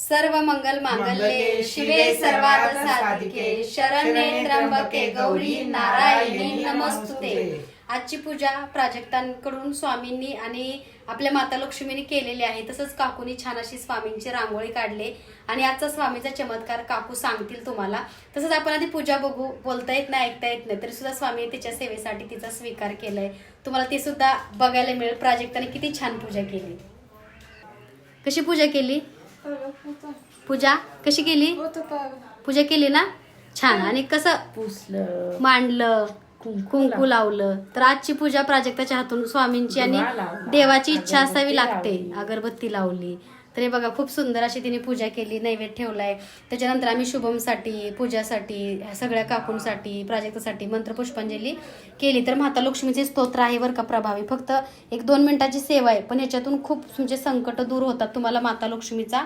सर्व मंगल मांगल्ये शिवे सर्वार्थ साधिके शरण्ये त्र्यंबके गौरी नारायणी नमस्तुते. आजची पूजा प्राजक्तांकडून स्वामींनी आणि आपल्या माता लक्ष्मीने केलेली आहे. तसंच काकूनी छान अशी स्वामींची रांगोळी काढले. आणि आजचा स्वामीचा चमत्कार काकू सांगतील तुम्हाला. तसंच आपण आधी पूजा बघू बोलता येत नाही ऐकता येत नाही तरी सुद्धा स्वामी तिच्या सेवेसाठी तिचा स्वीकार केलाय. तुम्हाला ते सुद्धा बघायला मिळेल. प्राजक्ताने किती छान पूजा केली. कशी पूजा केली? पूजा कशी केली? पूजा केली ना? छान. आणि कसं? मांडलं. कुंकू लावलं. तर आजची पूजा प्राजक्ताच्या हातून स्वामींची आणि देवाची इच्छा असावी लागते. अगरबत्ती लावली. तर हे बघा खूप सुंदर अशी तिने पूजा केली नैवेद्य ठेवलाय. त्याच्यानंतर आम्ही शुभमसाठी पूजासाठी ह्या सगळ्या काकूंसाठी प्राजक्तासाठी मंत्रपुष्पांजली केली. तर माता लक्ष्मीचे स्तोत्र आहे बरं का प्रभावी. फक्त एक दोन मिनिटाची सेवा आहे पण याच्यातून खूप म्हणजे संकट दूर होतात. तुम्हाला माता लक्ष्मीचा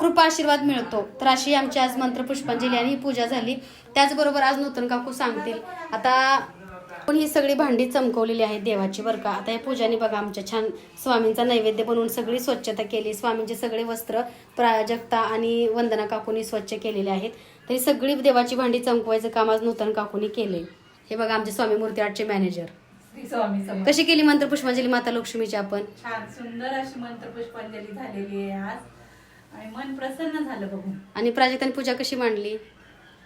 कृपा आशीर्वाद मिळतो. तर अशी आमची आज मंत्रपुष्पांजली आणि ही पूजा झाली. त्याचबरोबर आज नूतन काकू सांगतील. आता पण ही सगळी भांडी चमकवलेली आहेत देवाची बरं का. आता या पूजाने बघा आमच्या छान स्वामींचा नैवेद्य बनवून सगळी स्वच्छता केली. स्वामींचे सगळे वस्त्र प्राजक्ता आणि वंदना काकूनी स्वच्छ केलेले आहेत. तरी सगळी देवाची भांडी चमकवायचं काम आज नूतन काकूनी केले हे बघा आमचे स्वामी मूर्ती आर्टचे मॅनेजर. कशी केली मंत्रपुष्पांजली माता लक्ष्मीची आपण? छान सुंदर अशी मंत्रपुष्पांजली झालेली आहे आज. आणि मन प्रसन्न झालं बघून. आणि प्राजक्ताने पूजा कशी मांडली?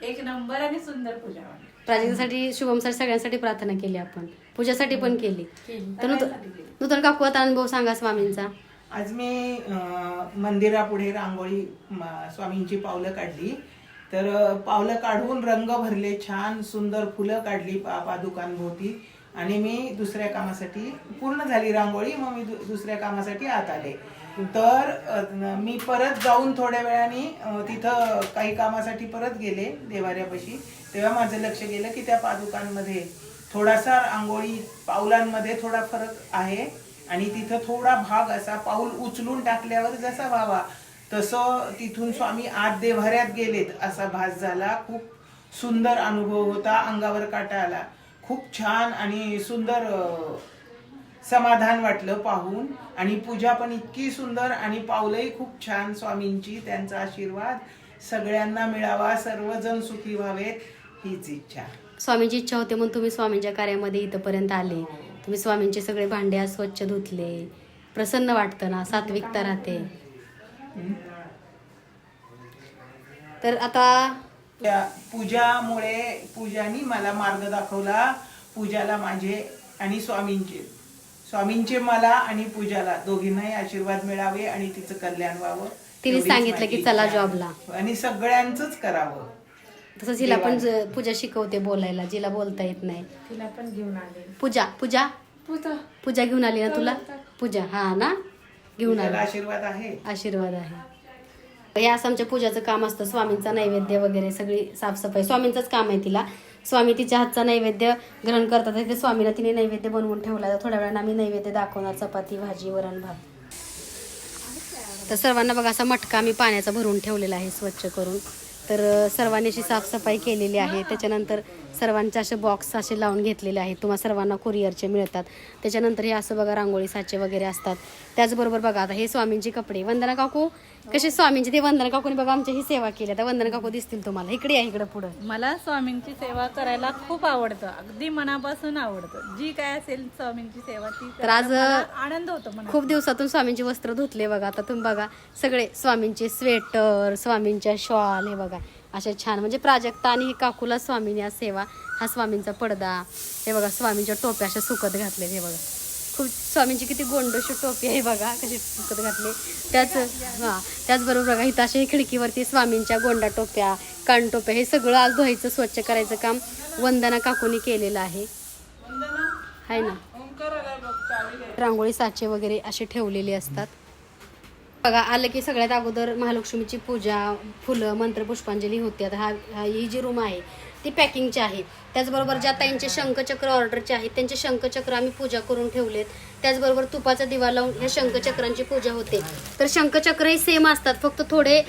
एक नंबर आणि सुंदर पूजा वाटली. प्राजक्तासाठी शुभमसाठी सगळ्यांसाठी प्रार्थना केली आपण पूजासाठी पण केली केली. तर नूतन सगळ्यांसाठी केली. नूतन काकू आता अनुभव सांगा स्वामींचा आज मी अं, मंदिरापुढे रांगोळी म, स्वामींची पावलं काढली तर अं, पावलं काढून रंग भरले छान सुंदर फुलं काढली पा पादुकांभोवती आणि मी दुसऱ्या कामासाठी पूर्ण झाली रांगोळी मग मी दु- दुसऱ्या कामासाठी आत आले तर मी परत जाऊन थोड्या वेळाने तिथं काही कामासाठी परत गेले देवाऱ्यापाशी. तेव्हा माझं लक्ष गेलं की त्या पादुकांमध्ये थोडासा आंघोळी पावलांमध्ये थोडा फरक आहे. आणि तिथं थोडा भाग असा पाऊल उचलून टाकल्यावर जसा व्हावा तसं तिथून स्वामी आत देव्हाऱ्यात गेलेत असा भास झाला. खूप सुंदर अनुभव होता अंगावर काटा आला. खूप छान आणि सुंदर समाधान वाटलं पाहून. आणि पूजा पण इतकी सुंदर आणि पावलंही खूप छान स्वामींची त्यांचा आशीर्वाद सगळ्यांना मिळावा सर्वजण सुखी व्हावेत हीच इच्छा. स्वामींची इच्छा होते म्हणून तुम्ही स्वामींच्या कार्यामध्ये इथंपर्यंत आले. तुम्ही स्वामींचे सगळे भांडे आज स्वच्छ धुतले. प्रसन्न वाटतं ना सात्विकता राहते. तर आता पूजामुळे पूजानी मला मार्ग दाखवला. पूजाला माझे आणि स्वामींचे. स्वामींचे मला आणि पूजाला दोघींनाही आशीर्वाद मिळावे आणि तिचं कल्याण व्हावं. तिने एवढीच सांगितलं माझी की चला इच्छा. जॉबला. आणि सगळ्यांचंच करावं. तसंच हिला पण ज- पूजा शिकवते बोलायला जिला बोलता येत नाही. तिला पण घेऊन आले. पूजा पूजा? पूजा. घेऊन आली ना तुला? पूजा हा ना? घेऊन पूजाला आली. आशीर्वाद आहे. आशीर्वाद आहे. हे असं आमच्या पूजाचं काम असतं स्वामींचा नैवेद्य वगैरे सगळी साफसफाई स्वामींचंच काम आहे तिला. स्वामी तिच्या हातचा नैवेद्य ग्रहण करतात. तिथे स्वामीला तिने नैवेद्य बनवून ठेवला तर थोड्या वेळानं आम्ही नैवेद्य दाखवणार. चपाती भाजी वरण भात. तर सर्वांना बघा असा मटका आम्ही पाण्याचा भरून ठेवलेला आहे स्वच्छ करून. तर सर्वांनी अशी साफसफाई केलेली आहे. त्याच्यानंतर सर्वांचे असे बॉक्स असे लावून घेतलेले आहेत. तुम्हा सर्वांना कुरिअरचे मिळतात. त्याच्यानंतर हे असं बघा रांगोळी साचे वगैरे असतात. त्याचबरोबर बघा आता हे स्वामींचे कपडे. वंदना काकू कसे स्वामींचे ते वंदना काकूने बघा आमची ही सेवा केली. आता वंदना काकू दिसतील तुम्हाला. इकडे आहे इकडे पुढं. मला स्वामींची सेवा करायला खूप आवडतं. अगदी मनापासून आवडतं. जी काय असेल स्वामींची सेवा ती तर आज आनंद होतो खूप दिवसातून स्वामींचे वस्त्र धुतले बघा. आता तुम्ही बघा सगळे स्वामींचे स्वेटर स्वामींच्या शॉल हे बघा. असे छान म्हणजे प्राजक्ता आणि ही काकूला स्वामींनी आज सेवा हा स्वामींचा पडदा हे बघा स्वामींच्या टोप्या अशा सुकत घातले हे बघा. खूप स्वामींची किती गोंडोशी टोपी आहे बघा कशी सुकत घातली. त्याच हां त्याचबरोबर बघा इथं अशा खिडकीवरती स्वामींच्या गोंडा टोप्या कानटोप्या हे सगळं आज धुवायचं स्वच्छ करायचं काम वंदना काकूनी केलेलं आहे. आहे ना. रांगोळी साचे वगैरे असे ठेवलेले असतात. बघा आलं की सगळ्यात अगोदर महालक्ष्मीची पूजा फुलं मंत्र पुष्पांजली होते. आता हा ही जी रूम आहे ती पॅकिंगची आहे. त्याचबरोबर ज्या ताईंचे शंखचक्र ऑर्डरचे आहेत त्यांचे शंखचक्र आम्ही पूजा करून ठेवलेत. त्याचबरोबर तुपाचा दिवा लावून ह्या शंखचक्रांची पूजा होते. तर शंखचक्रही सेम असतात फक्त थोडे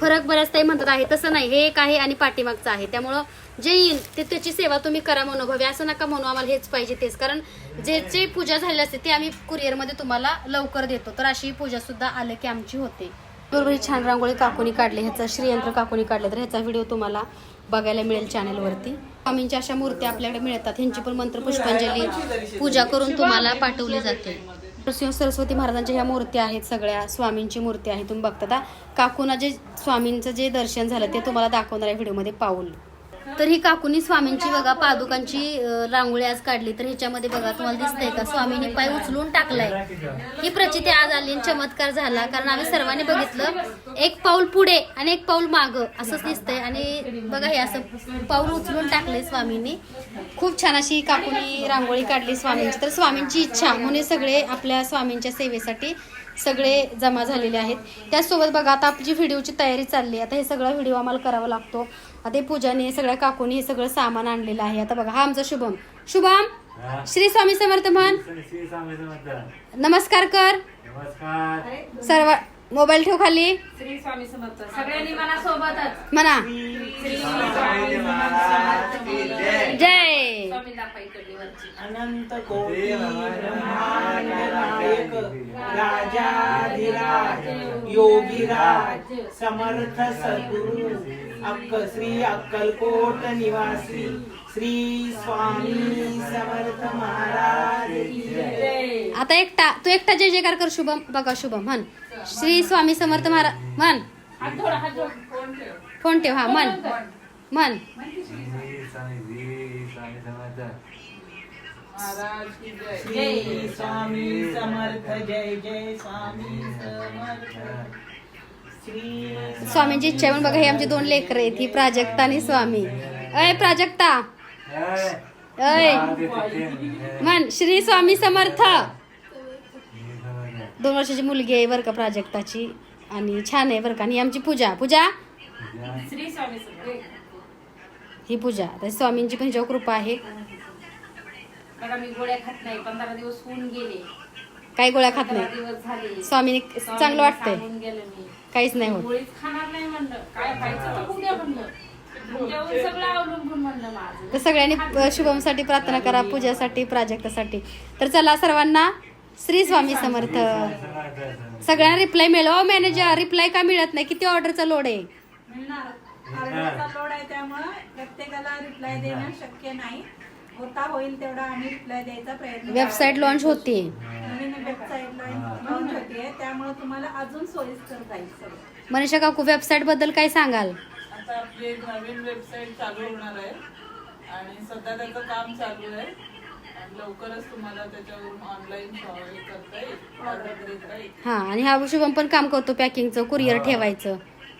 फरक बऱ्याच ताई म्हणतात आहे तसं नाही. हे एक आहे आणि पाठीमागचं आहे. त्यामुळं जे येईल ते त्याची सेवा तुम्ही करा मनोभावी. असं नका म्हणू आम्हाला हेच पाहिजे तेच. कारण जे जे पूजा झाली असते ते आम्ही कुरिअरमध्ये तुम्हाला लवकर देतो. तर अशी पूजा सुद्धा आलं की आमची होते. बरोबर ही छान रांगोळी काकोनी काढली ह्याचं श्रीयंत्र काकोनी काढलं. तर ह्याचा व्हिडिओ तुम्हाला बघायला मिळेल चॅनलवरती स्वामींच्या अशा मूर्त्या आपल्याकडे मिळतात. ह्यांची पण मंत्र पुष्पांजली पूजा करून तुम्हाला पाठवली जाते. नृसिंह सरस्वती महाराजांच्या ह्या मूर्त्या आहेत सगळ्या. स्वामींची मूर्ती आहे तुम्ही बघता. काकूना जे स्वामींचं जे दर्शन झालं ते तुम्हाला दाखवणार आहे व्हिडिओमध्ये पाऊल. तर ही काकुनी स्वामींची बघा पादुकांची रांगोळी आज काढली. तर ह्याच्यामध्ये बघा तुम्हाला दिसतंय का? स्वामींनी पाय उचलून टाकलाय. ही प्रचिती आज आली चमत्कार झाला कारण आम्ही सर्वांनी बघितलं एक पाऊल पुढे आणि एक पाऊल माग असंच दिसतंय. आणि बघा हे असं पाऊल उचलून टाकलंय स्वामींनी. खूप छान अशी काकुनी रांगोळी काढली स्वामींची. तर स्वामींची इच्छा म्हणून सगळे आपल्या स्वामींच्या सेवेसाठी सगळे जमा झालेले आहेत. त्याचसोबत बघा आता आपली व्हिडिओची तयारी चालली आहे आता हे सगळं व्हिडिओ आम्हाला करावा लागतो. आता हे पूजाने सगळ्या काकूने हे सगळं सामान आणलेलं आहे. आता बघा हा आमचा शुभम. शुभम श्री स्वामी समर्थ म्हण. नमस्कार कर. नमस्कार. सर्व मोबाईल ठेव खाली. श्री स्वामी समर्थ. सगळ्यांनी मला सोबतच म्हणा जय. राजाधिराज योगीराज समर्थ सद्गुरु अक्क श्री अक्कलकोट निवासी श्री स्वामी समर्थ महाराज की जय. आता एकटा तू एकटा जय जयकार कर शुभम बघा शुभम म्हण. श्री स्वामी समर्थ महाराज म्हण. हात जोड हात जोड. फोन ठेव फोन ठेव. हा म्हण म्हण श्री स्वामी श्री स्वामी समर्थ महाराज की जय श्री स्वामी समर्थ जय जय स्वामी समर्थ स्वामींची इच्छा म्हणून बघा हे आमचे दोन लेकर आहेत ही प्राजक्ता आणि स्वामी अय प्राजक्ता जय. अय. म्हण श्री स्वामी समर्थ. दोन वर्षाची मुलगी आहे बरं का प्राजक्ताची आणि छान आहे बरं का आणि ही आमची पूजा पूजा जय. श्री स्वामी समर्थ ही पूजा तर स्वामींची पण जेव्हा कृपा आहे बघा मी गोळ्या खात नाही पंधरा दिवस होऊन गेले. काही गोळ्या खात पंधरा नाही. दिवस झाले. स्वामीने चांगलं वाटतंय. सांगून गेलं मी. काहीच नाही होत. गोळीच खाणार नाही म्हणलं. काय खायचं तर उद्या म्हणलं. तुमच्यावर सगळं अवलंबून म्हणलं माझं. तर सगळ्यांनी अ, शुभमसाठी प्रार्थना करा पूजासाठी प्राजक्तासाठी. तर चला सर्वांना श्री स्वामी समर्थ. सगळ्यांना रिप्लाय मिळेल. ओ मॅनेजर रिप्लाय का मिळत नाही? किती ऑर्डरचा लोड आहे? मिळणार. ऑर्डरचा लोड आहे त्यामुळं प्रत्येकाला रिप्लाय देणं शक्य नाही. होता होईल तेवढा आम्ही रिप्लाय द्यायचा प्रयत्न वेबसाईट लॉन्च होते. नवीन वेबसाईट लॉन्च होतीये त्यामुळे तुम्हाला अजून सोयीस्कर जाईल सगळं. मनीषा काकू वेबसाईटबद्दल काय सांगाल? आता आपली एक नवीन वेबसाईट चालू होणार आहे. आणि सध्या त्याचं काम चालू आहे. आणि लवकरच तुम्हाला त्याच्यावरून ऑनलाईन करता येईल. ऑर्डर देता येईल. हा आणि हा शुभम पण काम करतो पॅकिंगचं कुरिअर ठेवायचं.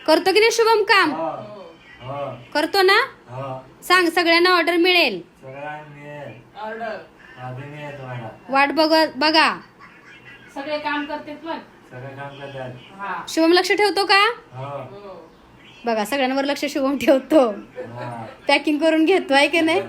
करतो की नाही शुभम काम. हो. करतो ना? हो. सांग सगळ्यांना ऑर्डर मिळेल. ऑर्डर वाट बघ बघा. सगळे काम करते पण? हा. शुभम लक्ष ठेवतो का? हो. बघा सगळ्यांवर लक्ष शुभम ठेवतो. हा. पॅकिंग करून घेतो आहे की नाही?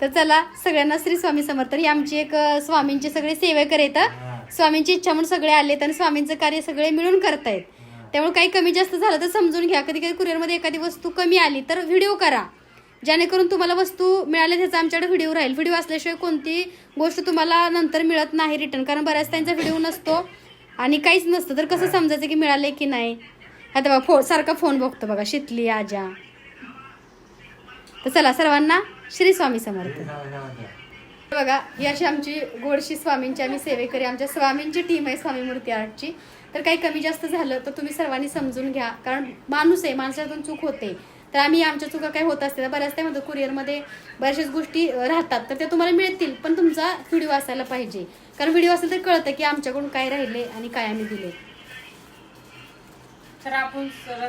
तर चला सगळ्यांना श्री स्वामी समर्थ. ही आमची एक स्वामींचे सगळे सेवेकर आहेत हा. स्वामींची इच्छा म्हणून सगळे आलेत आणि स्वामींचं कार्य सगळे मिळून करतायत. त्यामुळे काही कमी जास्त झालं तर समजून घ्या. कधी कधी कुरिअरमध्ये एखादी वस्तू कमी आली तर व्हिडिओ करा. जेणेकरून तुम्हाला वस्तू मिळाल्या त्याचा आमच्याकडे व्हिडिओ राहील. व्हिडिओ असल्याशिवाय कोणती गोष्ट तुम्हाला नंतर मिळत नाही रिटर्न कारण बऱ्याच त्यांचा व्हिडिओ नसतो आणि काहीच नसतं. तर कसं समजायचं की मिळाले की नाही? आता बघा फो सारखा फोन बघतो बघा शितली आजा. तर चला सर्वांना श्री स्वामी समर्थ. श्री स्वामी समर्थ. बघा ही अशी आमची गोडशी स्वामींची आम्ही सेवेकरी आमच्या स्वामींची टीम आहे स्वामी मूर्ती आर्टची. तर काही कमी जास्त झालं तर तुम्ही सर्वांनी समजून घ्या. कारण माणूस आहे माणसातून चूक होते. तर आम्ही आमच्या चुका काही होत असते तर बऱ्याच काय म्हणतो कुरिअरमध्ये बऱ्याचशाच गोष्टी राहतात. तर त्या तुम्हाला मिळतील पण तुमचा व्हिडिओ असायला पाहिजे. कारण व्हिडिओ असेल तर कळतं की आमच्याकडून काय राहिले आणि काय आम्ही दिले. तर आपण सरस